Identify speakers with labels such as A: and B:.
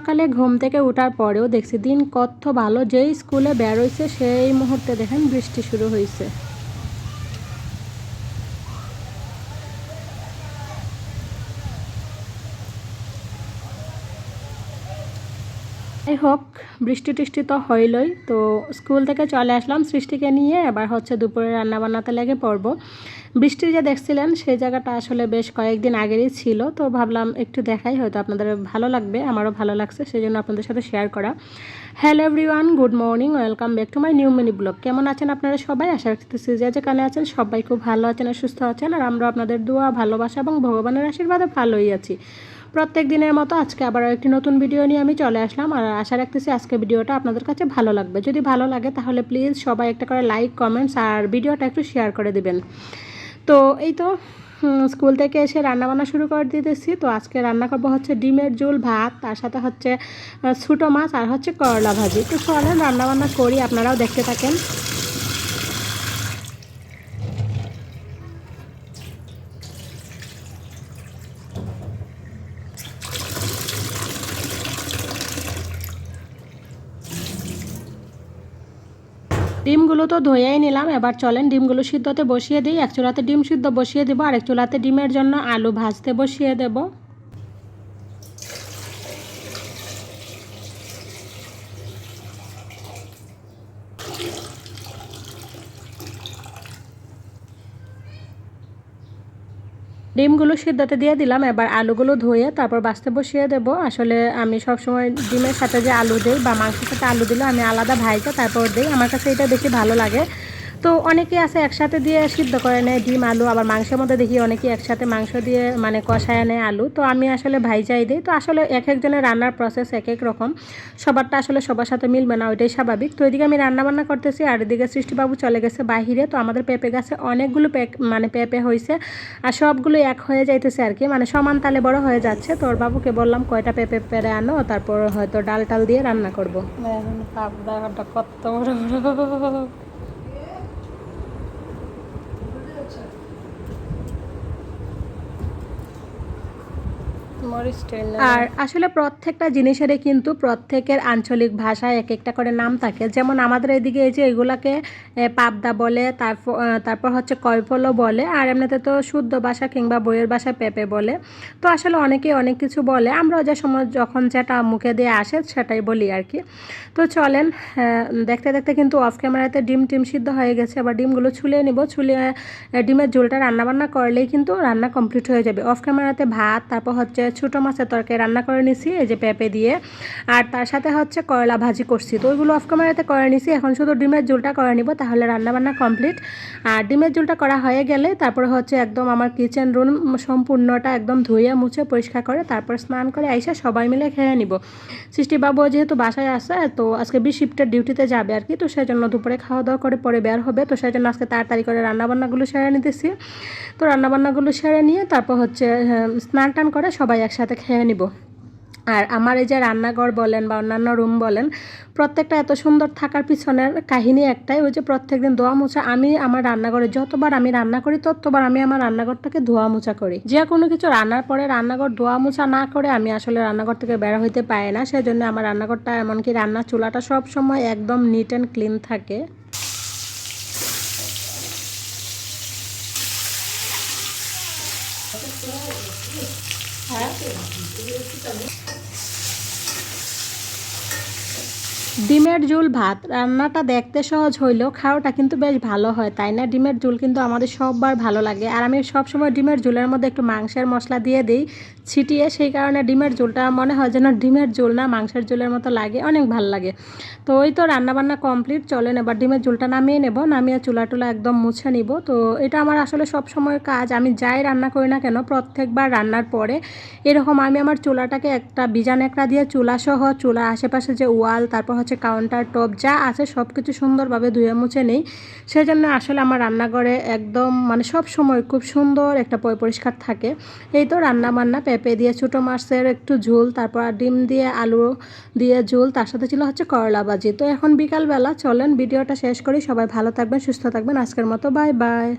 A: সকালে ঘুম থেকে উঠার পরেও দেখছি দিন কত ভালো, যেই স্কুলে বেরোইছে সেই মুহূর্তে দেখেন বৃষ্টি শুরু হয়েছে যাই হোক, বৃষ্টি টিষ্টি তো হইলই। তো স্কুল থেকে চলে আসলাম সৃষ্টিকে নিয়ে। এবার হচ্ছে দুপুরে রান্না বান্নাতে লেগে পড়ব। বৃষ্টি যে দেখছিলেন, সেই জায়গাটা আসলে বেশ কয়েকদিন আগেরই ছিল। তো ভাবলাম একটু দেখাই, হয়তো আপনাদের ভালো লাগবে, আমারও ভালো লাগছে সেই জন্য আপনাদের সাথে শেয়ার করা। Hello everyone good morning welcome back to my new mini blog কেমন আছেন আপনারা সবাই? আশা রাখতেছি যে যেখানে আছেন, সবাই খুব ভালো আছেন আর সুস্থ আছেন। আর আমরা আপনাদের দোয়া, ভালোবাসা এবং ভগবানের আশীর্বাদে ভালোই আছি। প্রত্যেক দিনের মতো আজকে আবার একটি নতুন ভিডিও নিয়ে আমি চলে আসলাম আর আশা রাখতেছি আজকে ভিডিওটা আপনাদের কাছে ভালো লাগবে। যদি ভালো লাগে তাহলে প্লিজ সবাই একটা করে লাইক, কমেন্টস আর ভিডিওটা একটু শেয়ার করে দিবেন। তো এই তো স্কুল থেকে এসে রান্নাবান্না শুরু করে দিতেছি। তো আজকে রান্না করব হচ্ছে ডিমের ঝোল ভাত, তার সাথে হচ্ছে ছোটো মাছ আর হচ্ছে করলা ভাজি। তো চলেন রান্নাবান্না করি, আপনারাও দেখতে থাকেন। ডিমগুলো তো ধুয়েই নিলাম, এবার চলেন ডিমগুলো সিদ্ধতে বসিয়ে দিই। এক চোলাতে ডিম সিদ্ধ বসিয়ে দেবো আর এক চোলাতে ডিমের জন্য আলু ভাজতে বসিয়ে দেবো। ডিমগুলো সিদ্ধাতে দিয়ে দিলাম, এবার আলুগুলো ধুয়ে তারপর বাঁচতে বসিয়ে দেব। আসলে আমি সবসময় ডিমের সাথে যে আলু দিই বা মাংসের সাথে আলু দিলে আমি আলাদা ভাইজা তারপর দিই। আমার কাছে এটা বেশি ভালো লাগে। তো অনেকে আছে একসাথে দিয়ে সিদ্ধ করে নেয় ডিম আলু আবার মাংসের মধ্যে দেখি অনেকে একসাথে মাংস দিয়ে মানে কষায় নেয় আলু তো আমি আসলে ভাই ভাইজাই দিই তো আসলে এক একজনের রান্নার প্রসেস এক এক রকম সবারটা আসলে সবার সাথে মিলবে না ওইটাই স্বাভাবিক তো এদিকে আমি রান্নাবান্না করতেছি আর এদিকে সৃষ্টিবাবু চলে গেছে বাহিরে তো আমাদের পেঁপে গাছে অনেকগুলো মানে পেঁপে হয়েছে আর সবগুলো এক হয়ে যাইতেছে আর কি মানে সমান তালে বড় হয়ে যাচ্ছে তোর বাবুকে বললাম কয়টা পেঁপে পেরে আনো তারপর হয়তো ডাল টাল দিয়ে রান্না করব কত বড় আর আসলে প্রত্যেকটা জিনিসেরই কিন্তু প্রত্যেকের আঞ্চলিক ভাষায় এক একটা করে নাম থাকে। যেমন আমাদের এদিকে এই যে এগুলাকে পাবদা বলে, তারপর তারপর হচ্ছে কয়ফলও বলে, আর এমনিতে তো শুদ্ধ ভাষা কিংবা বইয়ের ভাষায় পেঁপে বলে। তো আসলে অনেকে অনেক কিছু বলে। আমরা যে সময় যখন যেটা মুখে দিয়ে আসে সেটাই বলি আর কি। তো চলেন দেখতে দেখতে কিন্তু অফ ক্যামেরাতে ডিম টিম সিদ্ধ হয়ে গেছে। আবার ডিমগুলো ছুলিয়ে নিব। ছুলিয়ে ডিমের ঝোলটা রান্নাবান্না করলেই কিন্তু রান্না কমপ্লিট হয়ে যাবে। অফ ক্যামেরাতে ভাত, তারপর হচ্ছে ছোটো মাছের তরকারি রান্না করে নিছি এই যে পেঁপে দিয়ে। আর তার সাথে হচ্ছে করলা ভাজি করছি। তো ওইগুলো অফ ক্যামেরাতে করে নিছি এখন শুধু ডিমের ঝোলটা করে নিব তাহলে রান্নাবান্না কমপ্লিট আর ডিমের ঝোলটা করা হয়ে গেলে তারপরে হচ্ছে একদম আমার কিচেন রুম সম্পূর্ণটা একদম ধুয়ে মুছে পরিষ্কার করে তারপর স্নান করে আইসা সবাই মিলে খেয়ে নিব। সৃষ্টিবাবু যেহেতু বাসায় আসে তো আজকে বি শিফটের ডিউটিতে যাবে আর কি তো সেই জন্য দুপুরে খাওয়া দাওয়া করে পরে বের হবে তো সেই জন্য আজকে তাড়াতাড়ি করে রান্নাবান্নাগুলো সেরে নিতেছি। তো রান্নাবান্নাগুলো সেরে নিয়ে তারপর হচ্ছে হ্যাঁ, স্নান টান করে সবাই একসাথে খেয়ে নিব। আর আমার এই যে রান্নাঘর বলেন বা অন্যান্য রুম বলেন, প্রত্যেকটা এত সুন্দর থাকার পিছনের কাহিনী একটাই, ওই যে প্রত্যেক দিন ধোয়া মোছা, আমি আমার রান্নাঘরে যতবার আমি রান্না করি, ততবার আমি আমার রান্নাঘরটাকে ধোয়া মোছা করি। যে কোনো কিছু রান্নার পরে রান্নাঘর ধোয়া মোছা না করে আমি আসলে রান্নাঘর থেকে বের হইতে পারি না। সেজন্য আমার রান্নাঘরটা এমনকি রান্নার চুলাটা সব সময় একদম নিট অ্যান্ড ক্লিন থাকে। હા ডিমের ঝুল ভাত। রান্নাটা দেখতে সহজ হইলেও খাওয়াটা কিন্তু বেশ ভালো হয়, তাই না? ডিমের ঝুল কিন্তু আমাদের সববার ভালো লাগে। আর আমি সবসময় ডিমের ঝুলের মধ্যে একটু মাংসের মশলা দিয়ে দিই ছিটিয়ে, সেই কারণে ডিমের ঝোলটা মনে হয় যেন ডিমের ঝোল না, মাংসের ঝোলের মতো লাগে, অনেক ভালো লাগে। তো ওই তো রান্নাবান্না কমপ্লিট চলেন এবার ডিমের ঝোলটা নামিয়ে নেব। নামিয়ে চুলা টুলা একদম মুছে নিব। তো এটা আমার আসলে সব সময়ের কাজ। আমি যাই রান্না করি না কেন, প্রত্যেকবার রান্নার পরে এরকম আমি আমার চুলাটাকে একটা বিজান একটা দিয়ে চুলা সহ চুলার আশেপাশে যে ওয়াল, তারপর হচ্ছে কাউন্টার টপ যা আছে সব কিছু সুন্দরভাবে ধুয়ে মুছে নেই। সেই জন্য আসলে আমার রান্নাঘরে একদম মানে সব সময় খুব সুন্দর একটা পরিষ্কার থাকে। এই তো রান্না বান্না পেঁপে দিয়ে, ছোটো মাছের একটু ঝোল, তারপর ডিম দিয়ে, আলু দিয়ে ঝোল, তার সাথে ছিল হচ্ছে করলা ভাজি। তো এখন বিকালবেলা চলেন, ভিডিওটা শেষ করি। সবাই ভালো থাকবেন, সুস্থ থাকবেন। আজকের মতো বাই বাই